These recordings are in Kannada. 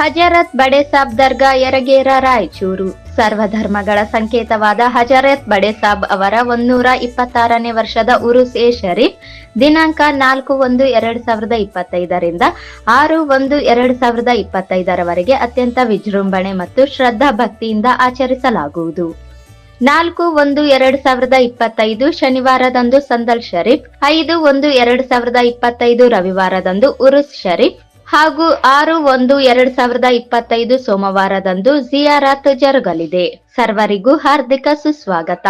ಹಜರತ್ ಬಡೆ ಸಾಬ್ ದರ್ಗಾ ಯರಗೇರ ರಾಯಚೂರು. ಸರ್ವಧರ್ಮಗಳ ಸಂಕೇತವಾದ ಹಜರತ್ ಬಡೇಸಾಬ್ ಅವರ ಒಂದೂರ ಇಪ್ಪತ್ತಾರನೇ ವರ್ಷದ ಉರುಸ್ ಎ ಶರೀಫ್, ದಿನಾಂಕ ನಾಲ್ಕು ಒಂದು ಎರಡ್ ಸಾವಿರದ ಇಪ್ಪತ್ತೈದರಿಂದ ಆರು ಒಂದು ಎರಡ್ ಸಾವಿರದ ಇಪ್ಪತ್ತೈದರವರೆಗೆ ಅತ್ಯಂತ ವಿಜೃಂಭಣೆ ಮತ್ತು ಶ್ರದ್ಧಾ ಭಕ್ತಿಯಿಂದ ಆಚರಿಸಲಾಗುವುದು. ನಾಲ್ಕು ಒಂದು ಎರಡ್ ಸಾವಿರದ ಇಪ್ಪತ್ತೈದು ಶನಿವಾರದಂದು ಸಂದಲ್ ಶರೀಫ್, ಐದು ಒಂದು ಎರಡ್ ಸಾವಿರದ ಇಪ್ಪತ್ತೈದು ರವಿವಾರದಂದು ಉರುಸ್ ಶರೀಫ್ ಹಾಗೂ ಆರು ಒಂದು ಎರಡ್ ಸಾವಿರದ ಇಪ್ಪತ್ತೈದು ಸೋಮವಾರದಂದು ಜಿಯಾರಾತ್ ಜರುಗಲಿದೆ. ಸರ್ವರಿಗೂ ಹಾರ್ದಿಕ ಸುಸ್ವಾಗತ.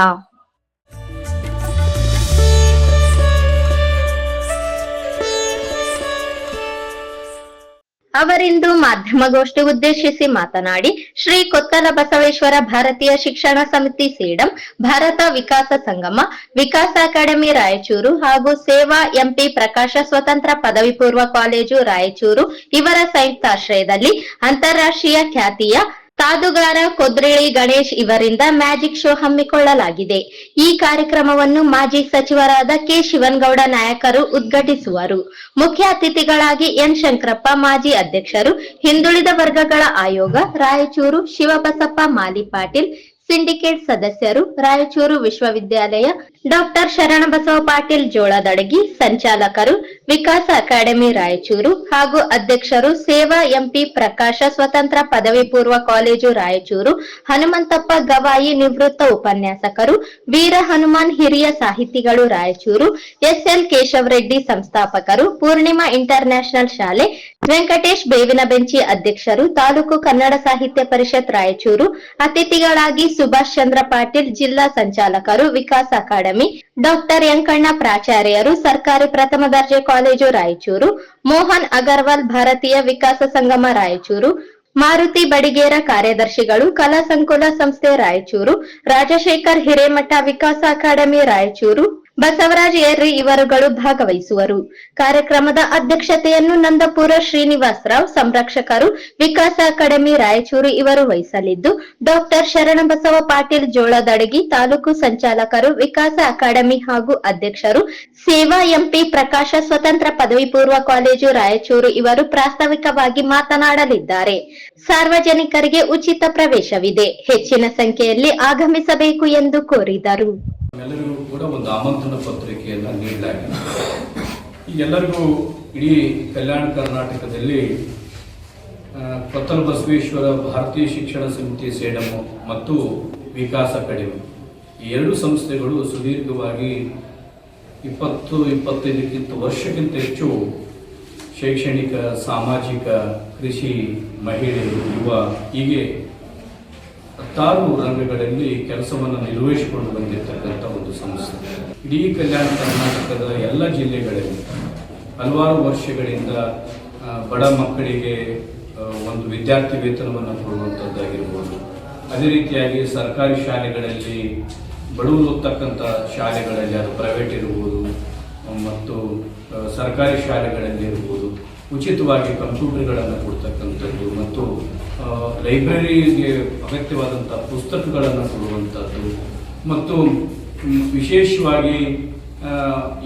ಅವರಿಂದು ಮಾಧ್ಯಮಗೋಷ್ಠಿ ಉದ್ದೇಶಿಸಿ ಮಾತನಾಡಿ, ಶ್ರೀ ಕೊತ್ತಲ ಬಸವೇಶ್ವರ ಭಾರತೀಯ ಶಿಕ್ಷಣ ಸಮಿತಿ ಸೇಡಂ, ಭಾರತ ವಿಕಾಸ ಸಂಗಮ, ವಿಕಾಸ ಅಕಾಡೆಮಿ ರಾಯಚೂರು ಹಾಗೂ ಸೇವಾ ಎಂಪಿ ಪ್ರಕಾಶ ಸ್ವತಂತ್ರ ಪದವಿ ಪೂರ್ವ ಕಾಲೇಜು ರಾಯಚೂರು ಇವರ ಸಂಯುಕ್ತಾಶ್ರಯದಲ್ಲಿ ಅಂತಾರಾಷ್ಟ್ರೀಯ ಖ್ಯಾತಿಯ ತಾದುಗಾರ ಕೊದ್ರಿಳಿ ಗಣೇಶ್ ಇವರಿಂದ ಮ್ಯಾಜಿಕ್ ಶೋ ಹಮ್ಮಿಕೊಳ್ಳಲಾಗಿದೆ. ಈ ಕಾರ್ಯಕ್ರಮವನ್ನು ಮಾಜಿ ಸಚಿವರಾದ ಕೆ ಶಿವನ್ಗೌಡ ನಾಯಕರು ಉದ್ಘಾಟಿಸುವರು. ಮುಖ್ಯ ಅತಿಥಿಗಳಾಗಿ ಎನ್ ಶಂಕರಪ್ಪ, ಮಾಜಿ ಅಧ್ಯಕ್ಷರು, ಹಿಂದುಳಿದ ವರ್ಗಗಳ ಆಯೋಗ, ರಾಯಚೂರು, ಶಿವಬಸಪ್ಪ, ಮಾಲಿ ಪಾಟೀಲ್ ಸಿಂಡಿಕೇಟ್ ಸದಸ್ಯರು ರಾಯಚೂರು ವಿಶ್ವವಿದ್ಯಾಲಯ ಡಾಕ್ಟರ್ ಶರಣಬಸವ ಪಾಟೀಲ್ ಜೋಳದಡಗಿ, ಸಂಚಾಲಕರು ವಿಕಾಸ ಅಕಾಡೆಮಿ ರಾಯಚೂರು ಹಾಗೂ ಅಧ್ಯಕ್ಷರು ಸೇವಾ ಎಂಪಿ ಪ್ರಕಾಶ ಸ್ವತಂತ್ರ ಪದವಿ ಪೂರ್ವ ಕಾಲೇಜು ರಾಯಚೂರು, ಹನುಮಂತಪ್ಪ ಗವಾಯಿ ನಿವೃತ್ತ ಉಪನ್ಯಾಸಕರು, ವೀರ ಹನುಮಾನ್ ಹಿರಿಯ ಸಾಹಿತಿಗಳು ರಾಯಚೂರು ಎಸ್ಎಲ್ ಕೇಶವರೆಡ್ಡಿ ಸಂಸ್ಥಾಪಕರು, ಪೂರ್ಣಿಮಾ ಇಂಟರ್ ನ್ಯಾಷನಲ್ ಶಾಲೆ ವೆಂಕಟೇಶ್ ಬೇವಿನ ಬೆಂಚಿ ಅಧ್ಯಕ್ಷರು, ತಾಲೂಕು ಕನ್ನಡ ಸಾಹಿತ್ಯ ಪರಿಷತ್ ರಾಯಚೂರು, ಅತಿಥಿಗಳಾಗಿ ಸುಭಾಷ್ ಚಂದ್ರ ಪಾಟೀಲ್, ಜಿಲ್ಲಾ ಸಂಚಾಲಕರು, ವಿಕಾಸ ಅಕಾಡೆಮಿ, ಡಾಕ್ಟರ್ ಯಂಕಣ್ಣ ಪ್ರಾಚಾರ್ಯರು, ಸರ್ಕಾರಿ ಪ್ರಥಮ ದರ್ಜೆ ಕಾಲೇಜು ರಾಯಚೂರು, ಮೋಹನ್ ಅಗರ್ವಾಲ್ ಭಾರತೀಯ ವಿಕಾಸ ಸಂಗಮ ರಾಯಚೂರು, ಮಾರುತಿ ಬಡಿಗೇರ ಕಾರ್ಯದರ್ಶಿಗಳು, ಕಲಾ ಸಂಕುಲ ಸಂಸ್ಥೆ ರಾಯಚೂರು, ರಾಜಶೇಖರ್ ಹಿರೇಮಠ ವಿಕಾಸ ಅಕಾಡೆಮಿ ರಾಯಚೂರು ಬಸವರಾಜ್ ಯರ್ರಿ ಇವರುಗಳು ಭಾಗವಹಿಸುವರು. ಕಾರ್ಯಕ್ರಮದ ಅಧ್ಯಕ್ಷತೆಯನ್ನು ನಂದಪುರ ಶ್ರೀನಿವಾಸ್ ರಾವ್ ಸಂರಕ್ಷಕರು ವಿಕಾಸ ಅಕಾಡೆಮಿ ರಾಯಚೂರು ಇವರು ವಹಿಸಲಿದ್ದು, ಡಾಕ್ಟರ್ ಶರಣಬಸವ ಪಾಟೀಲ್ ಜೋಳದಡಗಿ ತಾಲೂಕು ಸಂಚಾಲಕರು, ವಿಕಾಸ ಅಕಾಡೆಮಿ ಹಾಗೂ ಅಧ್ಯಕ್ಷರು, ಸೇವಾ ಎಂಪಿ ಪ್ರಕಾಶ ಸ್ವತಂತ್ರ ಪದವಿ ಪೂರ್ವ ಕಾಲೇಜು ರಾಯಚೂರು ಇವರು ಪ್ರಾಸ್ತಾವಿಕವಾಗಿ ಮಾತನಾಡಲಿದ್ದಾರೆ. ಸಾರ್ವಜನಿಕರಿಗೆ ಉಚಿತ ಪ್ರವೇಶವಿದೆ. ಹೆಚ್ಚಿನ ಸಂಖ್ಯೆಯಲ್ಲಿ ಆಗಮಿಸಬೇಕು ಎಂದು ಕೋರಿದರು. ಎಲ್ಲರಿಗೂ ಕೂಡ ಒಂದು ಆಮಂತ್ರಣ ಪತ್ರಿಕೆಯನ್ನು ನೀಡಲಾಗಿದೆ. ಎಲ್ಲರಿಗೂ ಇಡೀ ಕಲ್ಯಾಣ ಕರ್ನಾಟಕದಲ್ಲಿ ಕೊತ್ತಲ ಬಸವೇಶ್ವರ ಭಾರತೀಯ ಶಿಕ್ಷಣ ಸಮಿತಿ ಸೇಡಮು ಮತ್ತು ವಿಕಾಸ ಕಡಿಮೆ. ಈ ಎರಡು ಸಂಸ್ಥೆಗಳು ಸುದೀರ್ಘವಾಗಿ ಇಪ್ಪತ್ತು, ಇಪ್ಪತ್ತೈದಕ್ಕಿಂತ ವರ್ಷಕ್ಕಿಂತ ಹೆಚ್ಚು ಶೈಕ್ಷಣಿಕ, ಸಾಮಾಜಿಕ, ಕೃಷಿ ಮಹಿಳೆಯರು ಯುವ ಹೀಗೆ ಹತ್ತಾರು ರಂಗಗಳಲ್ಲಿ ಕೆಲಸವನ್ನು ನಿರ್ವಹಿಸಿಕೊಂಡು ಬಂದಿರತಕ್ಕಂಥ ಒಂದು ಸಂಸ್ಥೆ. ಇಡೀ ಕಲ್ಯಾಣ ಕರ್ನಾಟಕದ ಎಲ್ಲ ಜಿಲ್ಲೆಗಳಲ್ಲಿ ಹಲವಾರು ವರ್ಷಗಳಿಂದ ಬಡ ಮಕ್ಕಳಿಗೆ ಒಂದು ವಿದ್ಯಾರ್ಥಿ ವೇತನವನ್ನು ಕೊಡುವಂಥದ್ದಾಗಿರ್ಬೋದು. ಅದೇ ರೀತಿಯಾಗಿ ಸರ್ಕಾರಿ ಶಾಲೆಗಳಲ್ಲಿ ಬಡವರು ಓದ್ತಕ್ಕಂಥ ಶಾಲೆಗಳಲ್ಲಿ ಅದು ಪ್ರೈವೇಟ್ ಇರ್ಬೋದು, ಮತ್ತು ಸರ್ಕಾರಿ ಶಾಲೆಗಳಲ್ಲಿ ಇರ್ಬೋದು. ಉಚಿತವಾಗಿ ಕಂಪ್ಯೂಟರ್ಗಳನ್ನು ಕೊಡ್ತಕ್ಕಂಥದ್ದು ಮತ್ತು ಲೈಬ್ರರಿಗೆ ಅಗತ್ಯವಾದಂಥ ಪುಸ್ತಕಗಳನ್ನು ಕೊಡುವಂಥದ್ದು ಮತ್ತು ವಿಶೇಷವಾಗಿ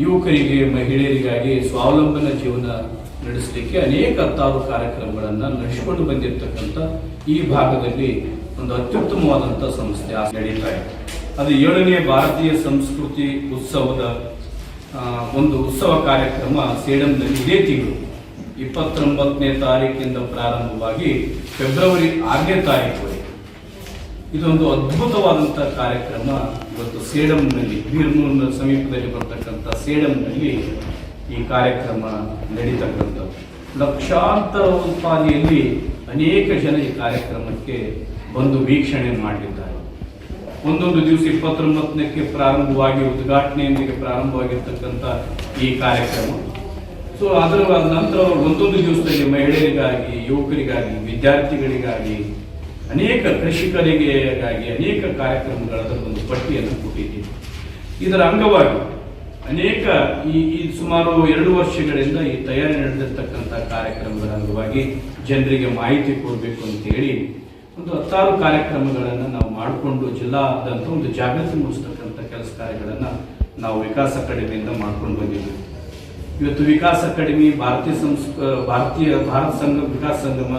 ಯುವಕರಿಗೆ, ಮಹಿಳೆಯರಿಗಾಗಿ ಸ್ವಾವಲಂಬನ ಜೀವನ ನಡೆಸಲಿಕ್ಕೆ ಅನೇಕ ಹತ್ತಾರು ಕಾರ್ಯಕ್ರಮಗಳನ್ನು ನಡೆಸಿಕೊಂಡು ಬಂದಿರತಕ್ಕಂಥ ಈ ಭಾಗದಲ್ಲಿ ಒಂದು ಅತ್ಯುತ್ತಮವಾದಂಥ ಸಂಸ್ಥೆ ನಡೀತಾ ಇದೆ. ಅದು ಏಳನೇ ಭಾರತೀಯ ಸಂಸ್ಕೃತಿ ಉತ್ಸವದ ಒಂದು ಉತ್ಸವ ಕಾರ್ಯಕ್ರಮ ಸೇಡಂನಲ್ಲಿ ಇದೇ ತಿಂಗಳು. ಇಪ್ಪತ್ತೊಂಬತ್ತನೇ ತಾರೀಕಿಂದ ಪ್ರಾರಂಭವಾಗಿ ಫೆಬ್ರವರಿ ಆರನೇ ತಾರೀಕುವರೆಗೆ ಇದೊಂದು ಅದ್ಭುತವಾದಂಥ ಕಾರ್ಯಕ್ರಮ. ಇವತ್ತು ಸೇಡಂನಲ್ಲಿ, ಬೀರ್ನೂರಿನ ಸಮೀಪದಲ್ಲಿ ಬರ್ತಕ್ಕಂಥ ಸೇಡಂನಲ್ಲಿ ಈ ಕಾರ್ಯಕ್ರಮ ನಡೀತಕ್ಕಂಥದ್ದು. ಲಕ್ಷಾಂತರ ಉತ್ಪಾದಿಯಲ್ಲಿ ಅನೇಕ ಜನ ಈ ಕಾರ್ಯಕ್ರಮಕ್ಕೆ ಬಂದು ವೀಕ್ಷಣೆ ಮಾಡಿದ್ದಾರೆ. ಒಂದೊಂದು ದಿವಸ ಇಪ್ಪತ್ತೊಂಬತ್ತನಕ್ಕೆ ಪ್ರಾರಂಭವಾಗಿ, ಉದ್ಘಾಟನೆಯೊಂದಿಗೆ ಪ್ರಾರಂಭವಾಗಿರ್ತಕ್ಕಂಥ ಈ ಕಾರ್ಯಕ್ರಮ. ಸೊ ಅದರ ನಂತರ ಒಂದೊಂದು ದಿವಸದಲ್ಲಿ ಮಹಿಳೆಯರಿಗಾಗಿ, ಯುವಕರಿಗಾಗಿ, ವಿದ್ಯಾರ್ಥಿಗಳಿಗಾಗಿ, ಅನೇಕ ಕೃಷಿಕರಿಗೆಗಾಗಿ ಅನೇಕ ಕಾರ್ಯಕ್ರಮಗಳ ಒಂದು ಪಟ್ಟಿಯನ್ನು ಕೊಟ್ಟಿದ್ದೀವಿ. ಇದರ ಅಂಗವಾಗಿ ಅನೇಕ ಈ ಈ ಸುಮಾರು ಎರಡು ವರ್ಷಗಳಿಂದ ಈ ತಯಾರಿ ನಡೆದಿರ್ತಕ್ಕಂಥ ಕಾರ್ಯಕ್ರಮಗಳ ಅಂಗವಾಗಿ ಜನರಿಗೆ ಮಾಹಿತಿ ಕೊಡಬೇಕು ಅಂತೇಳಿ ಒಂದು ಹತ್ತಾರು ಕಾರ್ಯಕ್ರಮಗಳನ್ನು ನಾವು ಮಾಡಿಕೊಂಡು ಜಿಲ್ಲಾದಂಥ ಒಂದು ಜಾಗೃತಿ ಮೂಡಿಸ್ತಕ್ಕಂಥ ಕೆಲಸ ಕಾರ್ಯಗಳನ್ನು ನಾವು ವಿಕಾಸ ಕಡಿಮೆಯಿಂದ ಮಾಡ್ಕೊಂಡು ಬಂದಿದ್ದೀವಿ. ಇವತ್ತು ವಿಕಾಸ ಅಕಾಡೆಮಿ ಭಾರತೀಯ ಸಂಸ್ಕ ಭಾರತೀಯ ಭಾರತ ಸಂಘ, ವಿಕಾಸ ಸಂಗಮ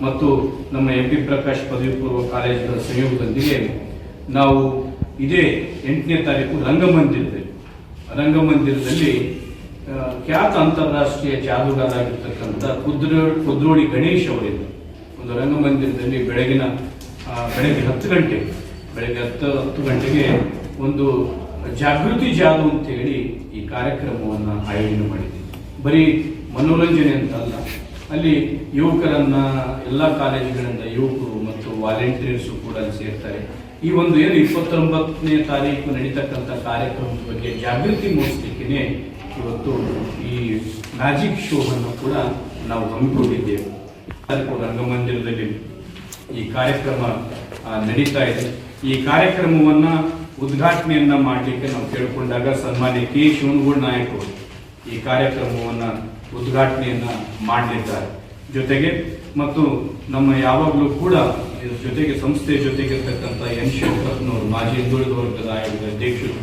ಮತ್ತು ನಮ್ಮ ಎಂ ಪಿ ಪ್ರಕಾಶ್ ಪದವಿ ಪೂರ್ವ ಕಾಲೇಜಿನ ಸಂಯೋಗದೊಂದಿಗೆ ನಾವು ಇದೇ ಎಂಟನೇ ತಾರೀಕು ರಂಗಮಂದಿರದಲ್ಲಿ ರಂಗಮಂದಿರದಲ್ಲಿ ಖ್ಯಾತ ಅಂತಾರಾಷ್ಟ್ರೀಯ ಜಾದೂಗಾರಾಗಿರ್ತಕ್ಕಂಥ ಕುದ್ರೋ, ಕುದ್ರೋಳಿ ಗಣೇಶ್ ಅವರಿಂದ ಒಂದು ರಂಗಮಂದಿರದಲ್ಲಿ ಬೆಳಗಿನ ಬೆಳಗ್ಗೆ ಹತ್ತು ಗಂಟೆ ಬೆಳಗ್ಗೆ ಹತ್ತು ಹತ್ತು ಗಂಟೆಗೆ ಒಂದು ಜಾಗೃತಿ ಜಾದು ಅಂತೇಳಿ ಈ ಕಾರ್ಯಕ್ರಮವನ್ನು ಆಯೋಜನೆ ಮಾಡಿದ್ದೀವಿ ಬರೀ ಮನೋರಂಜನೆ ಅಂತ ಅಲ್ಲ ಯುವಕರನ್ನ, ಎಲ್ಲ ಕಾಲೇಜುಗಳಿಂದ ಯುವಕರು ಮತ್ತು ವಾಲಂಟಿಯರ್ಸು ಕೂಡ ಅಲ್ಲಿ ಸೇರ್ತಾರೆ. ಈ ಒಂದು ಏನು ಇಪ್ಪತ್ತೊಂಬತ್ತನೇ ತಾರೀಕು ನಡೀತಕ್ಕಂಥ ಕಾರ್ಯಕ್ರಮದ ಬಗ್ಗೆ ಜಾಗೃತಿ ಮೂಡಿಸ್ಲಿಕ್ಕೆ ಇವತ್ತು ಈ ಮ್ಯಾಜಿಕ್ ಶೋವನ್ನು ಕೂಡ ನಾವು ಹಮ್ಮಿಕೊಂಡಿದ್ದೇವೆ. ರಂಗಮಂದಿರದಲ್ಲಿ ಈ ಕಾರ್ಯಕ್ರಮ ನಡೀತಾ ಇದೆ. ಈ ಕಾರ್ಯಕ್ರಮವನ್ನ ಉದ್ಘಾಟನೆಯನ್ನ ಮಾಡಲಿಕ್ಕೆ ನಾವು ಕೇಳಿಕೊಂಡಾಗ ಸನ್ಮಾನ್ಯ ಕೆ. ಶಿವನಗೌಡ ನಾಯಕ್ ಈ ಕಾರ್ಯಕ್ರಮವನ್ನ, ಉದ್ಘಾಟನೆಯನ್ನ ಮಾಡಲಿದ್ದಾರೆ. ಜೊತೆಗೆ ಮತ್ತು ನಮ್ಮ ಯಾವಾಗಲೂ ಕೂಡ ಜೊತೆಗೆ, ಸಂಸ್ಥೆ ಜೊತೆಗೆ ಇರ್ತಕ್ಕಂಥ ಎನ್. ಶಿವಪ್ಪನವರು ಮಾಜಿ ಹಿಂದುಳಿದ ವರ್ಗದ ಆಯೋಗದ ಅಧ್ಯಕ್ಷರು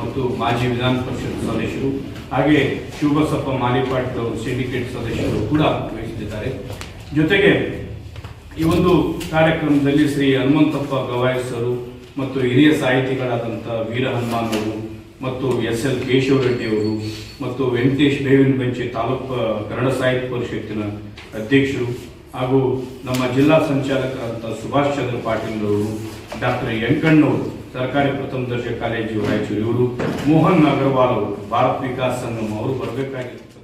ಮತ್ತು ಮಾಜಿ ವಿಧಾನ ಪರಿಷತ್ ಸದಸ್ಯರು, ಹಾಗೆ ಶಿವಬಸಪ್ಪ ಮಾಲಿಪಾಟ್ ಅವರು, ಸಿಂಡಿಕೇಟ್ ಸದಸ್ಯರು ಕೂಡ ವಹಿಸಿದ್ದಾರೆ ಜೊತೆಗೆ ಈ ಒಂದು ಕಾರ್ಯಕ್ರಮದಲ್ಲಿ ಶ್ರೀ ಹನುಮಂತಪ್ಪ ಗವಾಯಸರು ಮತ್ತು ಹಿರಿಯ ಸಾಹಿತಿಗಳಾದಂಥ ವೀರ ಹನುಮಾನ್ ಅವರು ಮತ್ತು ಎಸ್ ಎಲ್ ಕೇಶವರೆಡ್ಡಿ ಅವರು ಮತ್ತು ವೆಂಕಟೇಶ್ ಬೇವಿನ ಬೆಂಚಿ ತಾಲೂಕು ಕನ್ನಡ ಸಾಹಿತ್ಯ ಪರಿಷತ್ತಿನ ಅಧ್ಯಕ್ಷರು ಹಾಗೂ ನಮ್ಮ ಜಿಲ್ಲಾ ಸಂಚಾಲಕರಾದಂಥ ಸುಭಾಷ್ ಚಂದ್ರ ಪಾಟೀಲ್ ಅವರು ಡಾಕ್ಟರ್ ವೆಂಕಣ್ಣವರು ಸರ್ಕಾರಿ ಪ್ರಥಮ ದರ್ಜೆ ಕಾಲೇಜು ರಾಯಚೂರು ಮೋಹನ್ ಅಗರ್ವಾಲ್ ಅವರು, ಭಾರತ್ ವಿಕಾಸ್ ಸಂಗಮ್ ಅವರು ಬರಬೇಕಾಗಿತ್ತು.